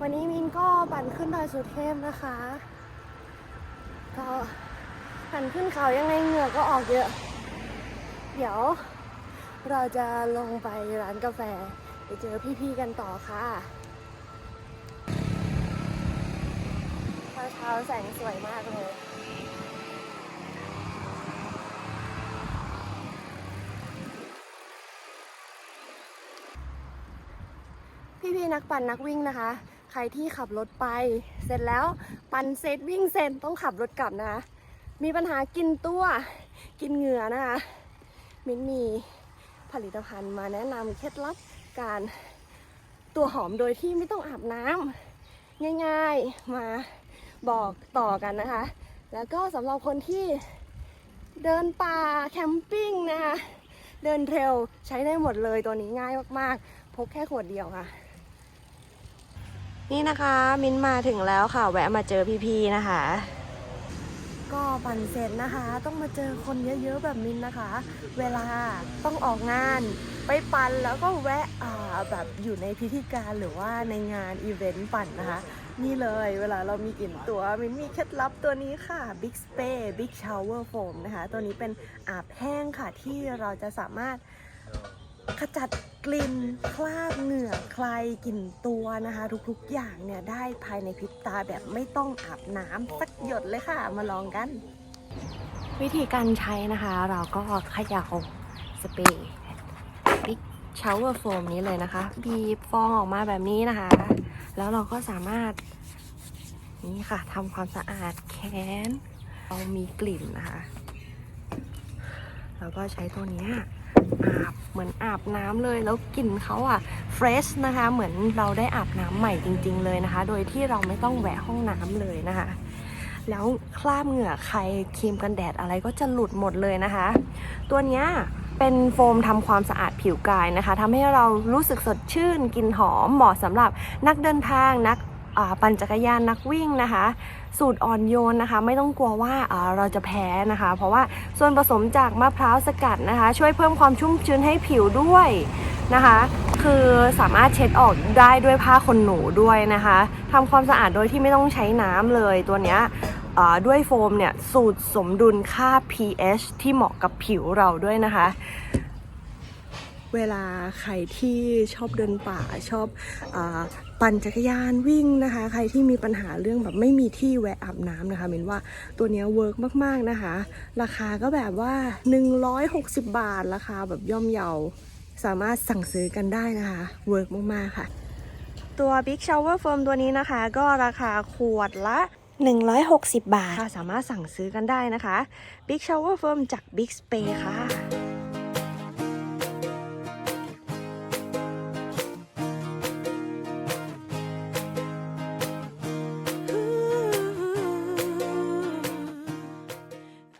วันนี้มินก็ปั่นขึ้นดอยสุเทพนะคะ ก็ปั่นขึ้นเขายังไงเหงื่อก็ออกเยอะ เดี๋ยวเราจะลงไปร้านกาแฟไปเจอพี่ๆกันต่อค่ะเช้าแสงสวยมากเลยพี่ๆนักปั่นนักวิ่งนะคะ ใครที่ขับรถไป เสร็จแล้วปั่นเสร็จวิ่งเสร็จต้องขับรถกลับนะคะมีปัญหากินตัวกินเหงื่อนะคะมินมีผลิตภัณฑ์มาแนะนำเคล็ดลับการตัวหอมโดยที่ไม่ต้องอาบน้ำง่ายๆมาบอกต่อกันนะคะ แล้วก็สำหรับคนที่เดินป่าแคมปิ้งนะคะ เดินเทรลใช้ได้หมดเลยตัวนี้ง่ายมากๆ พกแค่ขวดเดียวค่ะ นี่นะคะ มินมาถึงแล้วค่ะ แวะมาเจอพี่ๆนะคะ ก็ปั่นเสร็จนะคะ ต้องมาเจอคนเยอะๆแบบมินนะคะ เวลาต้องออกงาน ไปปั่นแล้วก็แวะอ่าแบบอยู่ในพิธีการหรือว่าในงานอีเวนต์ปั่นนะคะ นี่เลยเวลาเรามีกลิ่นตัวมินมีเคล็ดลับตัวนี้ค่ะ Big Spray Big Shower Foam นะคะ ตัวนี้เป็นอาบแห้งค่ะที่เราจะสามารถขจัดกลิ่นคราบเหงื่อ ใครกลิ่นตัวนะคะ ทุกๆอย่างเนี่ยได้ภายในพริบตาแบบไม่ต้องอาบน้ำสักหยดเลยค่ะ มาลองกัน วิธีการใช้นะคะ เราก็เขย่าสเปรย์บิ๊กชาวเวอร์โฟมนี้เลยนะคะ บีบฟองออกมาแบบนี้นะคะ แล้วเราก็สามารถ นี่ค่ะทำความสะอาดแขนเรามีกลิ่นนะคะ แล้วก็ใช้ตัวเนี้ย อาบเหมือนอาบน้ำเลยแล้วกลิ่นเขาอะเฟรชนะคะ เหมือนเราได้อาบน้ำใหม่จริง ๆ เลยนะคะ โดยที่เราไม่ต้องแหวะห้องน้ำเลยนะคะ แล้วคราบเหงื่อใครครีมกันแดดอะไรก็จะหลุดหมดเลยนะคะ ตัวเนี้ยเป็นโฟมทำความสะอาดผิวกายนะคะทำให้เรารู้สึกสดชื่นกลิ่นหอมเหมาะสำหรับนักเดินทางนัก ปั่นจักรยานนักวิ่งนะคะ สูตรอ่อนโยนนะคะ ไม่ต้องกลัวว่าเราจะแพ้นะคะ เพราะว่าส่วนผสมจากมะพร้าวสกัดนะคะ ช่วยเพิ่มความชุ่มชื้นให้ผิวด้วยนะคะ คือสามารถเช็ดออกได้ด้วยผ้าขนหนูด้วยนะคะทำความสะอาดโดยที่ไม่ต้องใช้น้ำเลยตัวเนี้ยด้วยโฟมเนี่ยสูตรสมดุลค่า pH ที่เหมาะกับผิวเราด้วยนะคะ เวลาใครที่ชอบเดินป่าชอบอาปั่นจักรยานวิ่งนะคะ ใครที่มีปัญหาเรื่องแบบไม่มีที่แวะอาบน้ำนะคะเมนว่าตัวเนี้ยเวิร์กมาก ๆ นะคะ ราคาก็แบบว่า 160 บาทราคาแบบย่อมเยาสามารถสั่งซื้อกันได้นะคะเวิร์กมาก ๆ ค่ะ ตัว Big Shower Foam ตัวนี้นะคะ ก็ราคาขวดละ160 บาทค่ะสามารถสั่งซื้อกันได้นะคะ Big Shower Foam จาก Big Spray ค่ะ